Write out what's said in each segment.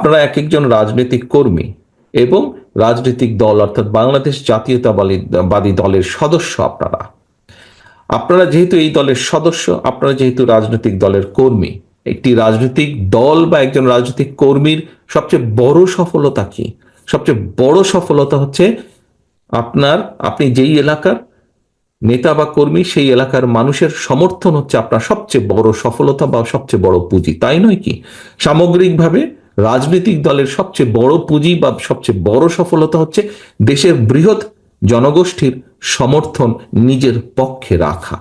আপনারা এক একজন রাজনৈতিক কর্মী এবং রাজনৈতিক দল, অর্থাৎ বাংলাদেশ জাতীয়তাবাদী দলের সদস্য আপনারা। আপনারা যেহেতু এই দলের সদস্য, আপনারা যেহেতু রাজনৈতিক দলের কর্মী, একটি রাজনৈতিক দল বা একজন রাজনৈতিক কর্মীর সবচেয়ে বড় সফলতা কি? সবচেয়ে বড় সফলতা হচ্ছে আপনার, আপনি যেই এলাকার নেতা বা কর্মী সেই এলাকার মানুষের সমর্থন হচ্ছে আপনার সবচেয়ে বড় সফলতা বা সবচেয়ে বড় পুঁজি। তাই নয় কি? সামগ্রিকভাবে রাজনৈতিক দলের সবচেয়ে বড় পুঁজি বা সবচেয়ে বড় সফলতা হচ্ছে দেশের বৃহৎ জনগোষ্ঠীর সমর্থন নিজের পক্ষে রাখা।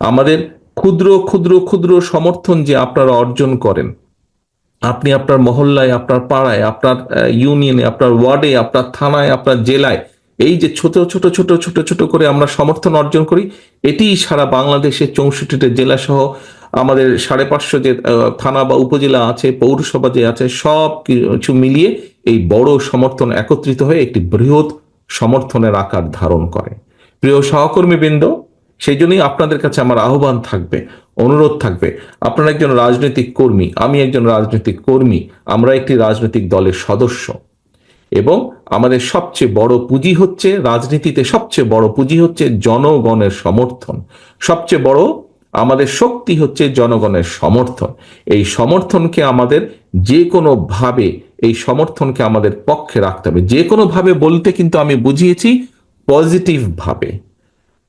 আমাদের ক্ষুদ্র ক্ষুদ্র ক্ষুদ্র সমর্থন যে আপনারা অর্জন করেন, আপনি আপনার মহল্লায়, আপনার পাড়ায়, আপনার ইউনিয়নে আপনার ওয়ার্ডে আপনার থানায়, আপনার জেলায় এই যে ছোট ছোট ছোট ছোট ছোট করে আমরা সমর্থন অর্জন করি এটি সারা বাংলাদেশের চৌষট্টিটা জেলা সহ আমাদের সাড়ে পাঁচশো যে থানা বা উপজেলা আছে, পৌরসভা যে আছে, সব কিছু মিলিয়ে এই বড় সমর্থন একত্রিত হয়ে একটি বৃহৎ সমর্থনের আকার ধারণ করে। প্রিয় সহকর্মী বৃন্দ সেই জন্যই আপনাদের কাছে আমার আহ্বান থাকবে, অনুরোধ থাকবে। আপনারা একজন রাজনৈতিক কর্মী, আমি একজন রাজনৈতিক কর্মী, আমরা একটি রাজনৈতিক দলের সদস্য। এবং আমাদের সবচেয়ে বড় পুঁজি হচ্ছে, রাজনীতিতে সবচেয়ে বড় পুঁজি হচ্ছে জনগণের সমর্থন। সবচেয়ে বড় আমাদের শক্তি হচ্ছে জনগণের সমর্থন। এই সমর্থনকে আমাদের যে কোনোভাবে এই সমর্থনকে আমাদের পক্ষে রাখতে হবে। যে কোনোভাবে বলতে কিন্তু আমি বুঝিয়েছি পজিটিভ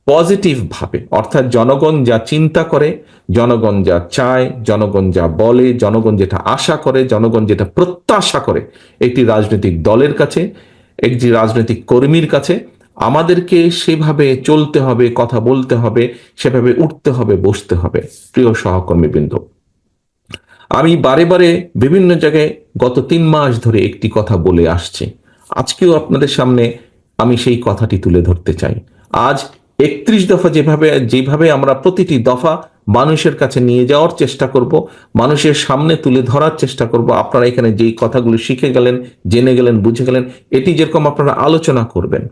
ভাবে পজিটিভ ভাবে, অর্থাৎ জনগণ যা চিন্তা করে, জনগণ যা চায়, জনগণ যা বলে, জনগণ যেটা আশা করে, জনগণ যেটা প্রত্যাশা করে একটি রাজনৈতিক দলের কাছে, একটি রাজনৈতিক কর্মীর কাছে, আমাদেরকে সেভাবে চলতে হবে, কথা বলতে হবে, সেভাবে উঠতে হবে, বসতে হবে, প্রিয় সহকর্মীবৃন্দ। আমি বারে বারে বিভিন্ন জায়গায় গত তিন মাস ধরে একটি কথা বলে আসছি। আজকেও আপনাদের সামনে আমি সেই কথাটি তুলে ধরতে চাই। আজ একত্রিশ দফা যেভাবে যেভাবে আমরা প্রতিটি দফা মানুষের কাছে নিয়ে যাওয়ার চেষ্টা করব, মানুষের সামনে তুলে ধরার চেষ্টা করব। আপনারা এখানে যেই কথাগুলো শিখে গেলেন, জেনে গেলেন, বুঝে গেলেন, এটি যেরকম আপনারা আলোচনা করবেন।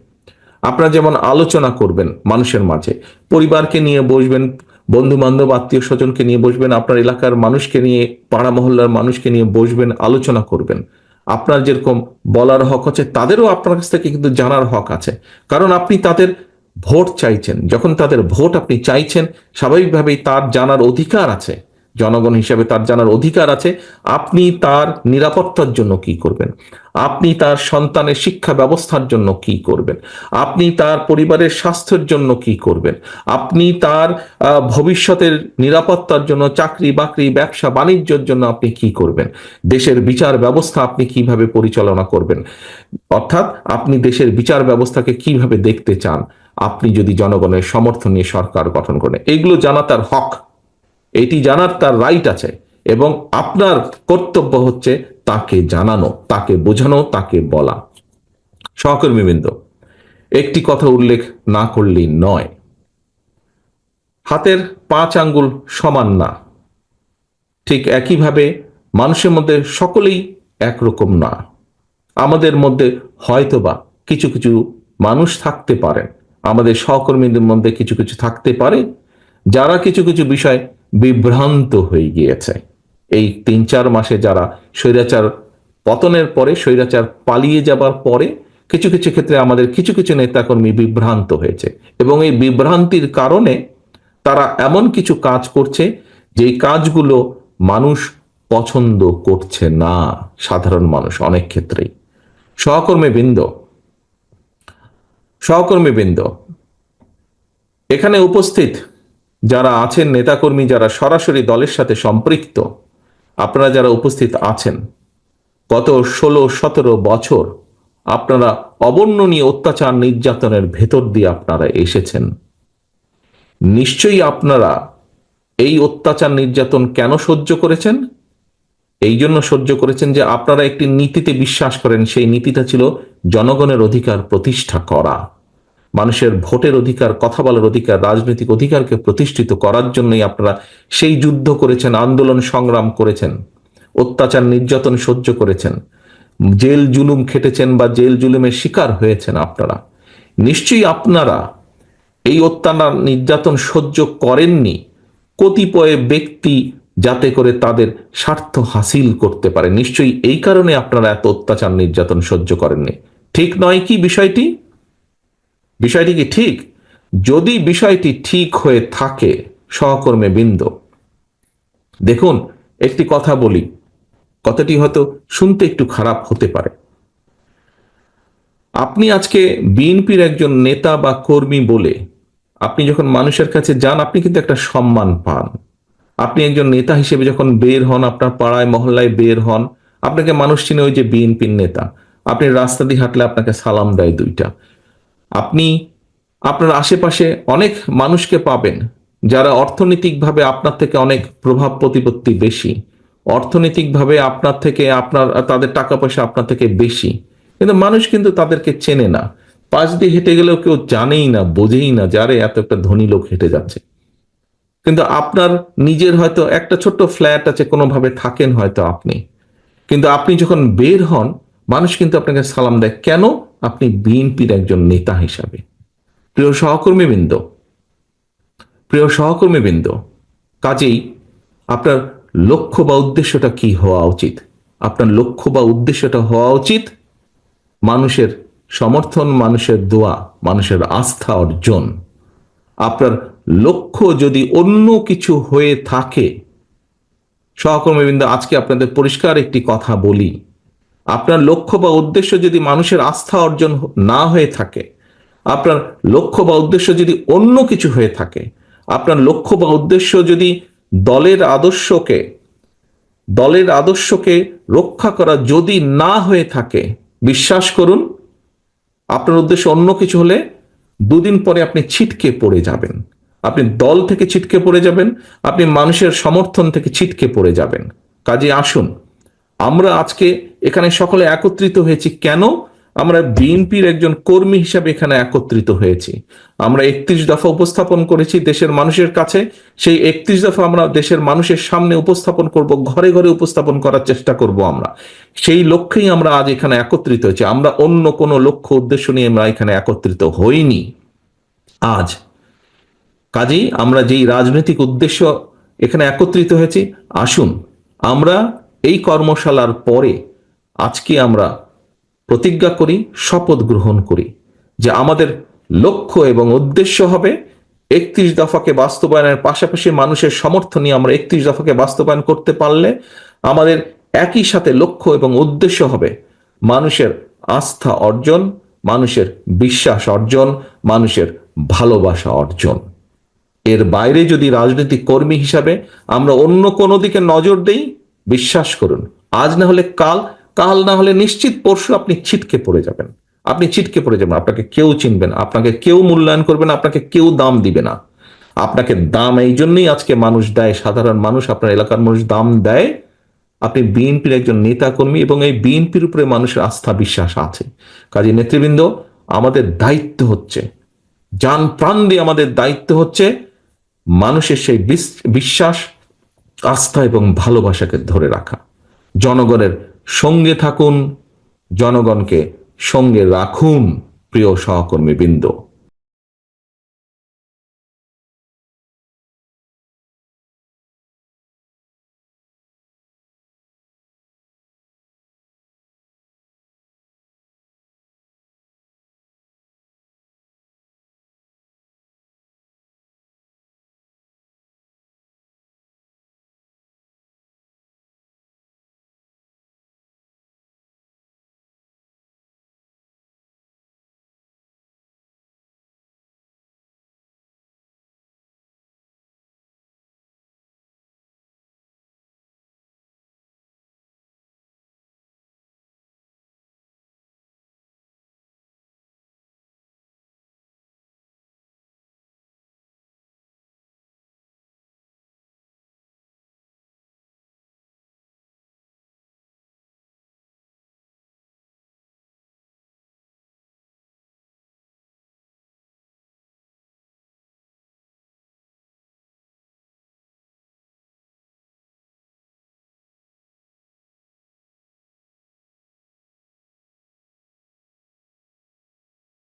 আপনারা যেমন আলোচনা করবেন মানুষের মাঝে, পরিবারকে নিয়ে বসবেন বন্ধু বান্ধব আত্মীয় স্বজনকে নিয়ে বসবেন, আপনার এলাকার মানুষকে নিয়ে, পাড়া মহল্লার মানুষকে নিয়ে বসবেন, আলোচনা করবেন। আপনার যেরকম বলার হক আছে, তাদেরও আপনার কাছ থেকে কিন্তু জানার হক আছে। কারণ আপনি তাদের ভোট চাইছেন। যখন তাদের ভোট আপনি চাইছেন, স্বাভাবিকভাবেই তার জানার অধিকার আছে। জনগণ হিসেবে তার জানার অধিকার আছে। আপনি তার নিরাপত্তার জন্য কি করবেন? আপনি তার সন্তানের শিক্ষা ব্যবস্থার জন্য কি করবেন? আপনি তার পরিবারের স্বাস্থ্যের জন্য কি করবেন? আপনি তার ভবিষ্যতের নিরাপত্তার জন্য, চাকরি বাকরি, ব্যবসা বাণিজ্যের জন্য আপনি কি করবেন? দেশের বিচার ব্যবস্থা আপনি কীভাবে পরিচালনা করবেন? অর্থাৎ আপনি দেশের বিচার ব্যবস্থাকে কীভাবে দেখতে চান? আপনি যদি জনগণের সমর্থন নিয়ে সরকার গঠন করেন, এগুলো জানা তার হক। এটি জানার তার রাইট আছে এবং আপনার কর্তব্য হচ্ছে তাকে জানানো, তাকে বোঝানো, তাকে বলা। সহকর্মীবৃন্দ একটি কথা উল্লেখ না করলেই নয়। হাতের পাঁচ আঙ্গুল সমান না। ঠিক একইভাবে মানুষের মধ্যে সকলেই একরকম না। আমাদের মধ্যে হয়তোবা কিছু কিছু মানুষ থাকতে পারেন। আমাদের সহকর্মীদের মধ্যে কিছু কিছু থাকতে পারে, যারা কিছু কিছু বিষয় বিভ্রান্ত হয়ে গিয়েছে। এই তিন চার মাসে যারা স্বৈরাচার পতনের পরে, স্বৈরাচার পালিয়ে যাবার পরে, কিছু কিছু ক্ষেত্রে আমাদের কিছু কিছু নেতাকর্মী বিভ্রান্ত হয়েছে এবং এই বিভ্রান্তির কারণে তারা এমন কিছু কাজ করছে যে কাজগুলো মানুষ পছন্দ করছে না, সাধারণ মানুষ অনেক ক্ষেত্রেই। সহকর্মী বৃন্দ সহকর্মী বৃন্দ এখানে উপস্থিত যারা আছেন, নেতাকর্মী যারা সরাসরি দলের সাথে সম্পৃক্ত, আপনারা যারা উপস্থিত আছেন, গত ষোলো সতেরো বছর আপনারা অবর্ণনীয় অত্যাচার নির্যাতনের ভেতর দিয়ে আপনারা এসেছেন। নিশ্চয়ই আপনারা এই অত্যাচার নির্যাতন কেন সহ্য করেছেন? এই জন্য সহ্য করেছেন যে আপনারা একটি নীতিতে বিশ্বাস করেন, সেই নীতিটা ছিল জনগণের অধিকার প্রতিষ্ঠা করা। মানুষের ভোটের অধিকার, কথা বলার অধিকার, রাজনৈতিক অধিকারকে প্রতিষ্ঠিত করার জন্যই আপনারা সেই যুদ্ধ করেছেন, আন্দোলন সংগ্রাম করেছেন, অত্যাচার, নির্যাতন সহ্য করেছেন, জেল জুলুম খেটেছেন বা জেল জুলুমের শিকার হয়েছেন আপনারা। নিশ্চয়ই আপনারা এই অত্যাচার, নির্যাতন সহ্য করেননি, কতিপয় ব্যক্তি যাতে করে তাদের স্বার্থ হাসিল করতে পারে। নিশ্চয়ই এই কারণে আপনারা এত অত্যাচার, নির্যাতন সহ্য করেননি। ঠিক নয় কি বিষয়টি? বিষয়টি কি ঠিক? যদি বিষয়টি ঠিক হয়ে থাকে, সহকর্মী বৃন্দ। দেখুন, একটি কথা বলি। কথাটি হয়তো শুনতে একটু খারাপ হতে পারে। আপনি আজকে বিএনপির একজন নেতা বা কর্মী বলে আপনি যখন মানুষের কাছে যান, আপনি কিন্তু একটা সম্মান পান। আপনি একজন নেতা হিসেবে যখন বের হন, আপনার পাড়ায়, মহল্লায় বের হন, আপনাকে মানুষ চিনে ওই যে বিএনপির নেতা। আপনি রাস্তা দিয়ে হাঁটলে আপনাকে সালাম দেয় দুইটা। আপনি আপনার আশেপাশে অনেক মানুষকে পাবেন যারা অর্থনৈতিকভাবে আপনার থেকে অনেক প্রভাব প্রতিপত্তি বেশি। অর্থনৈতিকভাবে আপনার থেকে আপনার, তাদের টাকা পয়সা আপনার থেকে বেশি। কিন্তু মানুষ কিন্তু তাদেরকে চেনে না। পাশ দিয়ে হেঁটে গেলেও কেউ জানেই না, বোঝেই না যারে এত একটা ধনী লোক হেঁটে যাচ্ছে। কিন্তু আপনার নিজের হয়তো একটা ছোট্ট ফ্ল্যাট আছে, কোনোভাবে থাকেন হয়তো আপনি। কিন্তু আপনি যখন বের হন, মানুষ কিন্তু আপনাকে সালাম দেয়, কেন আপনি বিএনপির একজন নেতা হিসাবে। প্রিয় সহকর্মীবৃন্দ প্রিয় সহকর্মীবৃন্দ, কাজেই আপনার লক্ষ্য বা উদ্দেশ্যটা কি হওয়া উচিত? আপনার লক্ষ্য বা উদ্দেশ্যটা হওয়া উচিত মানুষের সমর্থন, মানুষের দোয়া, মানুষের আস্থা অর্জন। আপনার লক্ষ্য যদি অন্য কিছু হয়ে থাকে, সহকর্মীবৃন্দ, আজকে আপনাদের পরিষ্কার একটি কথা বলি। আপনার লক্ষ্য বা উদ্দেশ্য যদি মানুষের আস্থা অর্জন না হয়ে থাকে, আপনার লক্ষ্য বা উদ্দেশ্য যদি অন্য কিছু হয়ে থাকে, আপনার লক্ষ্য বা উদ্দেশ্য যদি দলের আদর্শকে দলের আদর্শকে রক্ষা করা যদি না হয়ে থাকে, বিশ্বাস করুন, আপনার উদ্দেশ্য অন্য কিছু হলে দুদিন পরে আপনি ছিটকে পড়ে যাবেন। আপনি দল থেকে ছিটকে পড়ে যাবেন, আপনি মানুষের সমর্থন থেকে ছিটকে পড়ে যাবেন। কাজে আসুন, আমরা আজকে এখানে সকলে একত্রিত হয়েছি। কেন? আমরা বিএনপির একজন কর্মী হিসাবে এখানে একত্রিত হয়েছি। আমরা একত্রিশ দফা উপস্থাপন করেছি দেশের মানুষের কাছে। সেই একত্রিশ দফা আমরা দেশের মানুষের সামনে উপস্থাপন করব, ঘরে ঘরে উপস্থাপন করার চেষ্টা করব আমরা। সেই লক্ষ্যেই আমরা আজ এখানে একত্রিত হয়েছি। আমরা অন্য কোনো লক্ষ্য, উদ্দেশ্য নিয়ে আমরা এখানে একত্রিত হইনি। আজ কাজেই আমরা যেই রাজনৈতিক উদ্দেশ্য এখানে একত্রিত হয়েছি, আসুন আমরা এই কর্মশালার পরে আজকে আমরা প্রতিজ্ঞা করি, শপথ গ্রহণ করি যে আমাদের লক্ষ্য এবং উদ্দেশ্য হবে একত্রিশ দফাকে বাস্তবায়নের পাশাপাশি মানুষের সমর্থন নিয়ে আমরা একত্রিশ দফাকে বাস্তবায়ন করতে পারলে আমাদের একই সাথে লক্ষ্য এবং উদ্দেশ্য হবে মানুষের আস্থা অর্জন, মানুষের বিশ্বাস অর্জন, মানুষের ভালোবাসা অর্জন। এর বাইরে যদি রাজনৈতিক কর্মী হিসাবে আমরা অন্য কোনো দিকে নজর দেই, বিশ্বাস করুন, আজ না হলে কাল কাল না হলে নিশ্চিত পরশু আপনি ছিটকে পড়ে যাবেন। আপনি ছিটকে পড়ে যাবেন, আপনাকে কেউ চিনবেন আপনাকে কেউ মূল্যায়ন করবে না, আপনাকে কেউ দাম দিবে না। আপনাকে দাম এই জন্যই আজকে মানুষ দেয়, সাধারণ মানুষ আপনার এলাকার মানুষ দাম দেয়। আপনি বিএনপির একজন নেতা কর্মী এবং এই বিএনপির উপরে মানুষের আস্থা, বিশ্বাস আছে। কাজে নেতৃবৃন্দ, আমাদের দায়িত্ব হচ্ছে, যান প্রাণ দিয়ে আমাদের দায়িত্ব হচ্ছে মানুষের সেই বিশ্বাস, আস্থা এবং ভালোবাসাকে ধরে রাখা। জনগণের সঙ্গে থাকুন জনগণকে সঙ্গে রাখুন প্রিয় সহকর্মী বৃন্দ